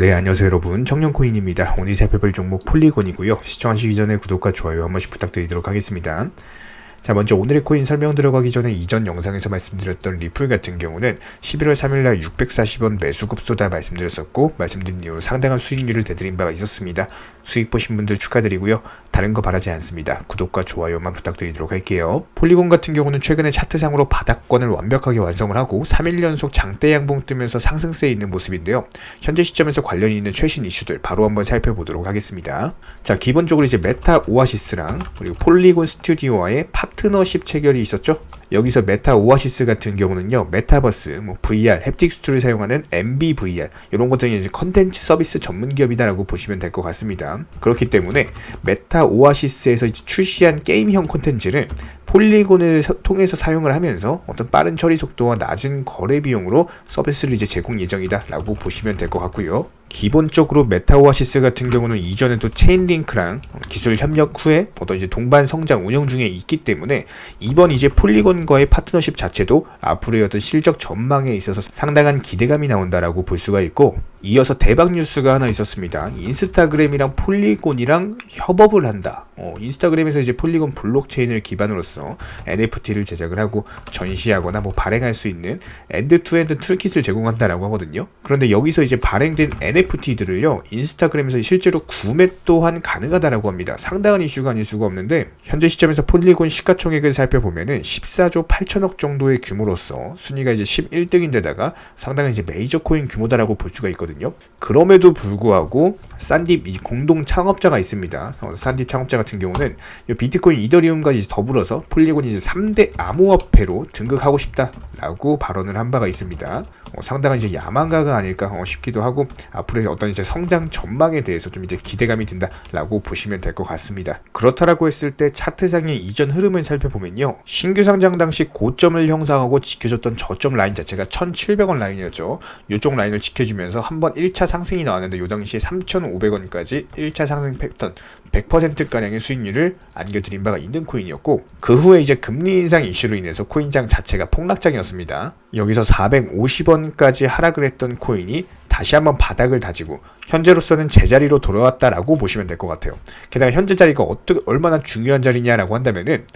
네, 안녕하세요 여러분. 청년코인입니다. 오늘 살펴볼 종목 폴리곤이고요. 시청하시기 전에 구독과 좋아요 한 번씩 부탁드리도록 하겠습니다. 자, 먼저 오늘의 코인 설명 들어가기 전에 이전 영상에서 말씀드렸던 리플 같은 경우는 11월 3일날 640원 매수급소다 말씀드렸었고 말씀드린 이후로 상당한 수익률을 내드린 바가 있었습니다. 수익 보신 분들 축하드리고요. 다른 거 바라지 않습니다. 구독과 좋아요만 부탁드리도록 할게요. 폴리곤 같은 경우는 최근에 차트상으로 바닥권을 완벽하게 완성을 하고 3일 연속 장대 양봉 뜨면서 상승세에 있는 모습인데요. 현재 시점에서 관련이 있는 최신 이슈들 바로 한번 살펴보도록 하겠습니다. 자, 기본적으로 이제 메타 오아시스랑 그리고 폴리곤 스튜디오와의 파트너십 체결이 있었죠. 여기서 메타 오아시스 같은 경우는요, 메타버스, 뭐 VR, 햅틱 스툴을 사용하는 MBVR 이런 것들이 이제 컨텐츠 서비스 전문 기업이다라고 보시면 될 것 같습니다. 그렇기 때문에 메타 오아시스에서 이제 출시한 게임형 콘텐츠를 폴리곤을 서- 통해서 사용을 하면서 어떤 빠른 처리 속도와 낮은 거래 비용으로 서비스를 이제 제공 예정이다라고 보시면 될 것 같고요. 기본적으로 메타오아시스 같은 경우는 이전에도 체인링크랑 기술 협력 후에 어떤 이제 동반 성장 운영 중에 있기 때문에 이번 이제 폴리곤 과의 파트너십 자체도 앞으로의 어떤 실적 전망에 있어서 상당한 기대감이 나온다라고 볼 수가 있고 이어서 대박 뉴스가 하나 있었습니다. 인스타그램이랑 폴리곤이랑 협업을 한다. 어, 인스타그램에서 이제 폴리곤 블록체인을 기반으로서 NFT를 제작을 하고 전시하거나 뭐 발행할 수 있는 엔드투엔드 툴킷을 제공한다라고 하거든요. 그런데 여기서 이제 발행된 NFT들을요 인스타그램에서 실제로 구매 또한 가능하다라고 합니다. 상당한 이슈가 아닐 수가 없는데 현재 시점에서 폴리곤 시가총액을 살펴보면은 14조 8천억 정도의 규모로서 순위가 이제 11등인데다가 상당히 이제 메이저 코인 규모다라고 볼 수가 있거든요. 그럼에도 불구하고 산딥 이 공동 창업자가 있습니다. 어, 산딥 창업자 같은 경우는 이 비트코인 이더리움과 이제 더불어서 폴리곤이 이제 3대 암호화폐로 등극하고 싶다라고 발언을 한 바가 있습니다. 어, 상당한 이제 야망가가 아닐까 어, 싶기도 하고 앞으로의 어떤 이제 성장 전망에 대해서 좀 이제 기대감이 든다라고 보시면 될 것 같습니다. 그렇다라고 했을 때 차트상의 이전 흐름을 살펴보면요. 신규 상장 당시 고점을 형성하고 지켜줬던 저점 라인 자체가 1,700원 라인이었죠. 이쪽 라인을 지켜주면서 한번 1차 상승이 나왔는데 이 당시에 3,500원까지 1차 상승 패턴 100%가량의 수익률을 안겨드린 바가 있는 코인이었고 그 후에 이제 금리 인상 이슈로 인해서 코인장 자체가 폭락장이었습니다. 여기서 450원까지 하락을 했던 코인이 다시 한번 바닥을 다지고 현재로서는 제자리로 돌아왔다라고 보시면 될 것 같아요. 게다가 현재 자리가 어떻게 얼마나 중요한 자리냐라고 한다면은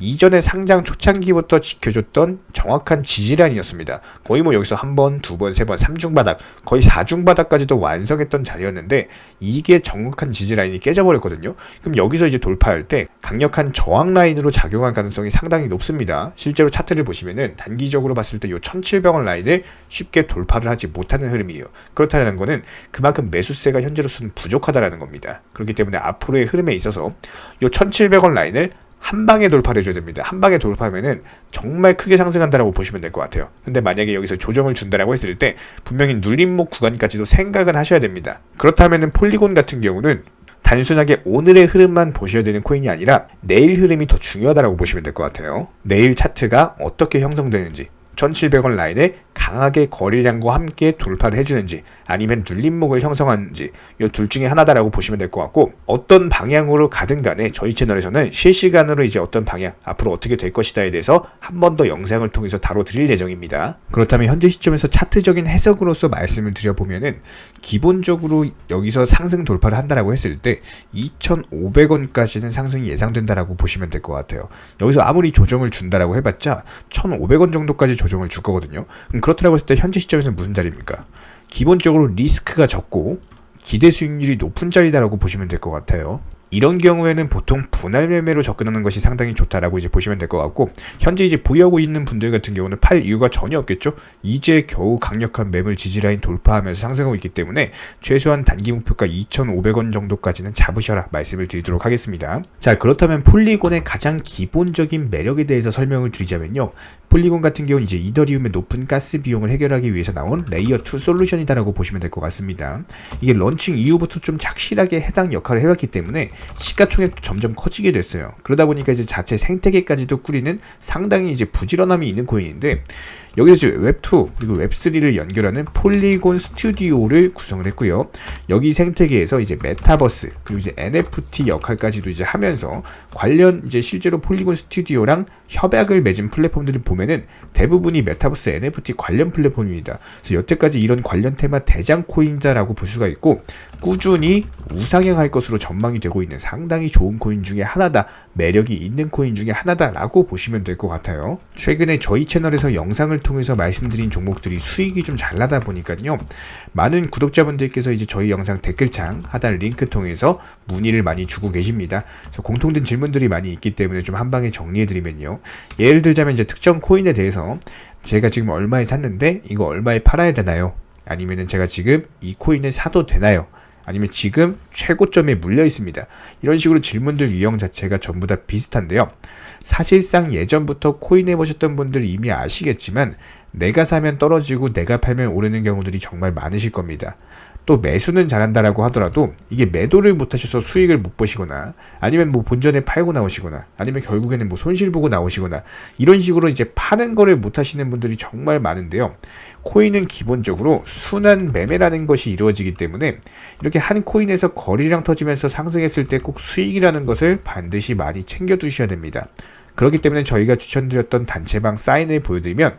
이전에 상장 초창기부터 지켜줬던 정확한 지지라인이었습니다. 거의 뭐 여기서 한 번, 두 번, 세 번, 삼중 바닥, 거의 사중 바닥까지도 완성했던 자리였는데 이게 정확한 지지라인이 깨져버렸거든요. 그럼 여기서 이제 돌파할 때 강력한 저항 라인으로 작용할 가능성이 상당히 높습니다. 실제로 차트를 보시면은 단기적으로 봤을 때 이 1700원 라인을 쉽게 돌파를 하지 못하는 흐름이에요. 그렇다는 거는 그만큼 매수세가 현재로서는 부족하다라는 겁니다. 그렇기 때문에 앞으로의 흐름에 있어서 이 1700원 라인을 한 방에 돌파를 해줘야 됩니다. 한 방에 돌파하면은 정말 크게 상승한다라고 보시면 될 것 같아요. 근데 만약에 여기서 조정을 준다라고 했을 때 분명히 눌림목 구간까지도 생각은 하셔야 됩니다. 그렇다면은 폴리곤 같은 경우는 단순하게 오늘의 흐름만 보셔야 되는 코인이 아니라 내일 흐름이 더 중요하다라고 보시면 될 것 같아요. 내일 차트가 어떻게 형성되는지 1700원 라인에 강하게 거래량과 함께 돌파를 해주는지 아니면 눌림목을 형성하는지 이 둘 중에 하나다라고 보시면 될 것 같고 어떤 방향으로 가든 간에 저희 채널에서는 실시간으로 이제 어떤 방향 앞으로 어떻게 될 것이다에 대해서 한 번 더 영상을 통해서 다뤄드릴 예정입니다. 그렇다면 현재 시점에서 차트적인 해석으로서 말씀을 드려보면은 기본적으로 여기서 상승 돌파를 한다라고 했을 때 2,500원까지는 상승이 예상된다라고 보시면 될 것 같아요. 여기서 아무리 조정을 준다라고 해봤자 1,500원 정도까지 조정을 줄 거거든요. 그럼 그렇다라고 했을 때 현재 시점에서 무슨 자리입니까? 기본적으로 리스크가 적고 기대 수익률이 높은 자리다라고 보시면 될 것 같아요. 이런 경우에는 보통 분할 매매로 접근하는 것이 상당히 좋다라고 이제 보시면 될 것 같고 현재 이제 보유하고 있는 분들 같은 경우는 팔 이유가 전혀 없겠죠. 이제 겨우 강력한 매물 지지라인 돌파하면서 상승하고 있기 때문에 최소한 단기 목표가 2,500원 정도까지는 잡으셔라 말씀을 드리도록 하겠습니다. 자 그렇다면 폴리곤의 가장 기본적인 매력에 대해서 설명을 드리자면요. 폴리곤 같은 경우는 이제 이더리움의 높은 가스 비용을 해결하기 위해서 나온 레이어 2 솔루션이다라고 보시면 될 것 같습니다. 이게 런칭 이후부터 좀 착실하게 해당 역할을 해왔기 때문에 시가총액도 점점 커지게 됐어요. 그러다 보니까 이제 자체 생태계까지도 꾸리는 상당히 이제 부지런함이 있는 코인인데 여기서 이제 웹2 그리고 웹3를 연결하는 폴리곤 스튜디오를 구성을 했고요. 여기 생태계에서 이제 메타버스 그리고 이제 NFT 역할까지도 이제 하면서 관련 이제 실제로 폴리곤 스튜디오랑 협약을 맺은 플랫폼들을 보면은 대부분이 메타버스 NFT 관련 플랫폼입니다. 그래서 여태까지 이런 관련 테마 대장 코인이다라고 볼 수가 있고 꾸준히 우상향할 것으로 전망이 되고 있는 상당히 좋은 코인 중에 하나다. 매력이 있는 코인 중에 하나다라고 보시면 될 것 같아요. 최근에 저희 채널에서 영상을 통해서 말씀드린 종목들이 수익이 좀 잘 나다 보니까요. 많은 구독자분들께서 이제 저희 영상 댓글창 하단 링크 통해서 문의를 많이 주고 계십니다. 그래서 공통된 질문들이 많이 있기 때문에 좀 한 방에 정리해드리면요. 예를 들자면 이제 특정 코인에 대해서 제가 지금 얼마에 샀는데 이거 얼마에 팔아야 되나요? 아니면은 제가 지금 이 코인을 사도 되나요? 아니면 지금 최고점에 물려 있습니다. 이런 식으로 질문들 유형 자체가 전부 다 비슷한데요. 사실상 예전부터 코인 해보셨던 분들 이미 아시겠지만 내가 사면 떨어지고 내가 팔면 오르는 경우들이 정말 많으실 겁니다. 또 매수는 잘한다라고 하더라도 이게 매도를 못하셔서 수익을 못 보시거나 아니면 뭐 본전에 팔고 나오시거나 아니면 결국에는 뭐 손실 보고 나오시거나 이런 식으로 이제 파는 거를 못 하시는 분들이 정말 많은데요. 코인은 기본적으로 순환 매매라는 것이 이루어지기 때문에 이렇게 한 코인에서 거리량 터지면서 상승했을 때 꼭 수익이라는 것을 반드시 많이 챙겨 두셔야 됩니다. 그렇기 때문에 저희가 추천드렸던 단체방 사인을 보여드리면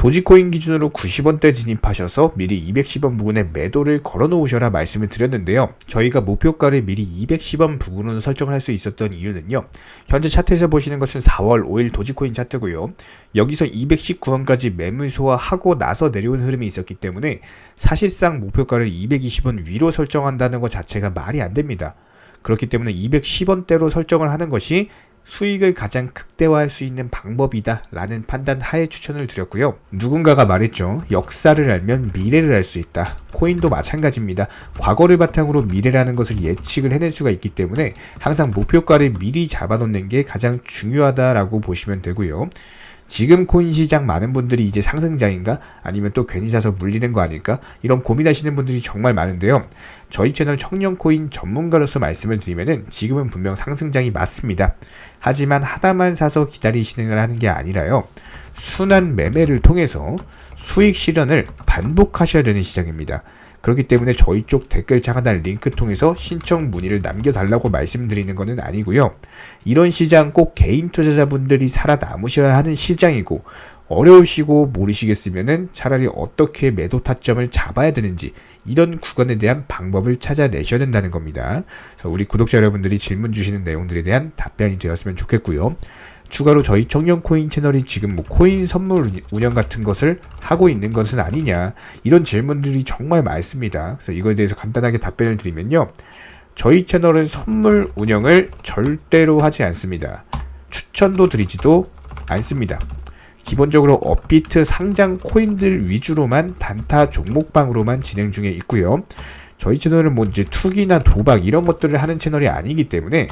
도지코인 기준으로 90원대 진입하셔서 미리 210원 부근에 매도를 걸어 놓으셔라 말씀을 드렸는데요. 저희가 목표가를 미리 210원 부근으로 설정을 할 수 있었던 이유는요. 현재 차트에서 보시는 것은 4월 5일 도지코인 차트고요. 여기서 219원까지 매물 소화하고 나서 내려온 흐름이 있었기 때문에 사실상 목표가를 220원 위로 설정한다는 것 자체가 말이 안 됩니다. 그렇기 때문에 210원대로 설정을 하는 것이 수익을 가장 극대화할 수 있는 방법이다 라는 판단 하에 추천을 드렸고요. 누군가가 말했죠. 역사를 알면 미래를 알 수 있다. 코인도 마찬가지입니다. 과거를 바탕으로 미래라는 것을 예측을 해낼 수가 있기 때문에 항상 목표가를 미리 잡아놓는 게 가장 중요하다라고 보시면 되고요. 지금 코인 시장 많은 분들이 이제 상승장인가 아니면 또 괜히 사서 물리는 거 아닐까 이런 고민하시는 분들이 정말 많은데요. 저희 채널 청년 코인 전문가로서 말씀을 드리면은 지금은 분명 상승장이 맞습니다. 하지만 하나만 사서 기다리시는 하는 게 아니라요. 순환 매매를 통해서 수익 실현을 반복하셔야 되는 시장입니다. 그렇기 때문에 저희 쪽 댓글창 하단 링크 통해서 신청 문의를 남겨달라고 말씀드리는 것은 아니고요. 이런 시장 꼭 개인 투자자분들이 살아남으셔야 하는 시장이고 어려우시고 모르시겠으면은 차라리 어떻게 매도 타점을 잡아야 되는지 이런 구간에 대한 방법을 찾아내셔야 된다는 겁니다. 그래서 우리 구독자 여러분들이 질문 주시는 내용들에 대한 답변이 되었으면 좋겠고요. 추가로 저희 청년 코인 채널이 지금 뭐 코인 선물 운영 같은 것을 하고 있는 것은 아니냐 이런 질문들이 정말 많습니다. 그래서 이거에 대해서 간단하게 답변을 드리면요. 저희 채널은 선물 운영을 절대로 하지 않습니다. 추천도 드리지도 않습니다. 기본적으로 업비트 상장 코인들 위주로만 단타 종목방으로만 진행 중에 있고요. 저희 채널은 뭐 이제 투기나 도박 이런 것들을 하는 채널이 아니기 때문에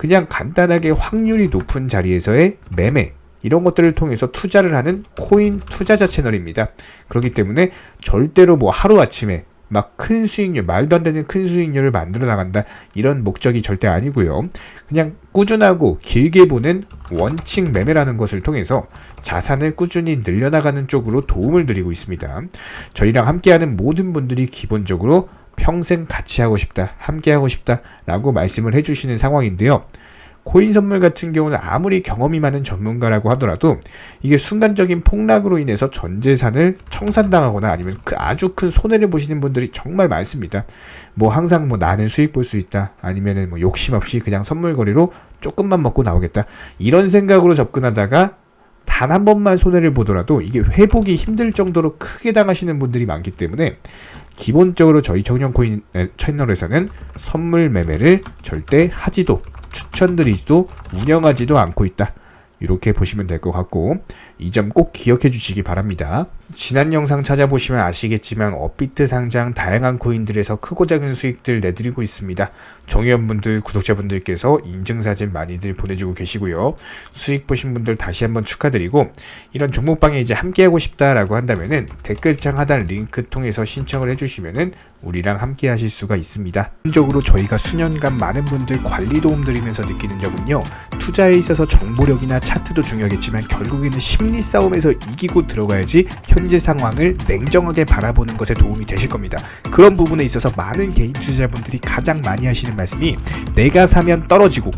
그냥 간단하게 확률이 높은 자리에서의 매매 이런 것들을 통해서 투자를 하는 코인 투자자 채널입니다. 그렇기 때문에 절대로 뭐 하루아침에 막 큰 수익률, 말도 안 되는 큰 수익률을 만들어 나간다. 이런 목적이 절대 아니고요. 그냥 꾸준하고 길게 보는 원칙 매매라는 것을 통해서 자산을 꾸준히 늘려나가는 쪽으로 도움을 드리고 있습니다. 저희랑 함께하는 모든 분들이 기본적으로 평생 같이 하고 싶다, 함께 하고 싶다 라고 말씀을 해주시는 상황인데요. 코인 선물 같은 경우는 아무리 경험이 많은 전문가라고 하더라도 이게 순간적인 폭락으로 인해서 전 재산을 청산당하거나 아니면 그 아주 큰 손해를 보시는 분들이 정말 많습니다. 뭐 항상 뭐 나는 수익 볼 수 있다 아니면은 뭐 욕심 없이 그냥 선물 거리로 조금만 먹고 나오겠다 이런 생각으로 접근하다가 단한 번만 손해를 보더라도 이게 회복이 힘들 정도로 크게 당하시는 분들이 많기 때문에 기본적으로 저희 청년 코인 채널에서는 선물 매매를 절대 하지도 추천드리지도 운영하지도 않고 있다. 이렇게 보시면 될 것 같고 이 점 꼭 기억해 주시기 바랍니다. 지난 영상 찾아보시면 아시겠지만 업비트 상장 다양한 코인들에서 크고 작은 수익들 내드리고 있습니다. 정의원분들 구독자분들께서 인증사진 많이들 보내주고 계시고요. 수익 보신 분들 다시 한번 축하드리고 이런 종목방에 이제 함께하고 싶다라고 한다면은 댓글창 하단 링크 통해서 신청을 해주시면은 우리랑 함께 하실 수가 있습니다. 개인적으로 저희가 수년간 많은 분들 관리 도움 드리면서 느끼는 점은요. 투자에 있어서 정보력이나 차트도 중요하겠지만 결국에는 심리 심리 싸움에서 이기고 들어가야지 현재 상황을 냉정하게 바라보는 것에 도움이 되실 겁니다. 그런 부분에 있어서 많은 개인 투자자분들이 가장 많이 하시는 말씀이 내가 사면 떨어지고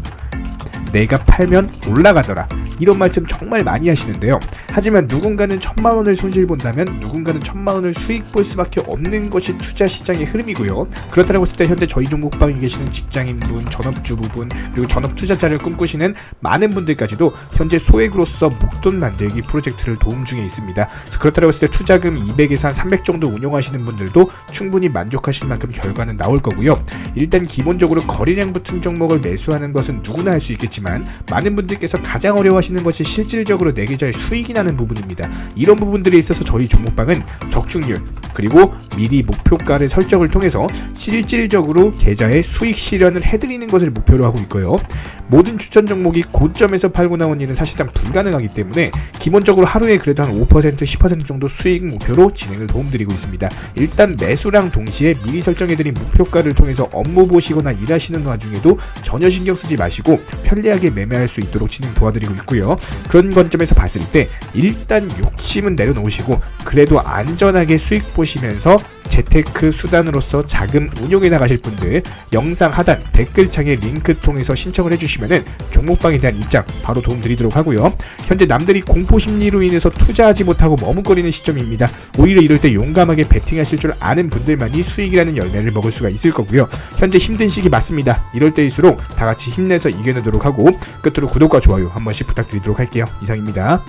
내가 팔면 올라가더라. 이런 말씀 정말 많이 하시는데요. 하지만 누군가는 천만 원을 손실 본다면 누군가는 천만 원을 수익 볼 수밖에 없는 것이 투자 시장의 흐름이고요. 그렇다고 했을 때 현재 저희 종목방에 계시는 직장인분, 전업주부분, 그리고 전업 투자자를 꿈꾸시는 많은 분들까지도 현재 소액으로서 목돈 만들기 프로젝트를 도움 중에 있습니다. 그렇다고 했을 때 투자금 200에서 한 300 정도 운용하시는 분들도 충분히 만족하실 만큼 결과는 나올 거고요. 일단 기본적으로 거래량 붙은 종목을 매수하는 것은 누구나 할 수 있겠지만 많은 분들께서 가장 어려워하시는 것이 실질적으로 내 계좌에 수익이 나는 부분입니다. 이런 부분들에 있어서 저희 종목방은 적중률 그리고 미리 목표가를 설정을 통해서 실질적으로 계좌에 수익 실현을 해드리는 것을 목표로 하고 있고요. 모든 추천 종목이 고점에서 팔고 나온 일은 사실상 불가능하기 때문에 기본적으로 하루에 그래도 한 5% 10% 정도 수익 목표로 진행을 도움드리고 있습니다. 일단 매수랑 동시에 미리 설정해드린 목표가를 통해서 업무 보시거나 일하시는 와중에도 전혀 신경 쓰지 마시고 편리하게 매매할 수 있도록 진행 도와드리고 있고요. 그런 관점에서 봤을 때 일단 욕심은 내려놓으시고 그래도 안전하게 수익 보시면서 재테크 수단으로서 자금 운용해 나가실 분들 영상 하단 댓글창에 링크 통해서 신청을 해주시면은 종목방에 대한 입장 바로 도움드리도록 하고요. 현재 남들이 공포 심리로 인해서 투자하지 못하고 머뭇거리는 시점입니다. 오히려 이럴 때 용감하게 베팅하실 줄 아는 분들만이 수익이라는 열매를 먹을 수가 있을 거고요. 현재 힘든 시기 맞습니다. 이럴 때일수록 다 같이 힘내서 이겨내도록 하고 끝으로 구독과 좋아요 한 번씩 부탁드리도록 할게요. 이상입니다.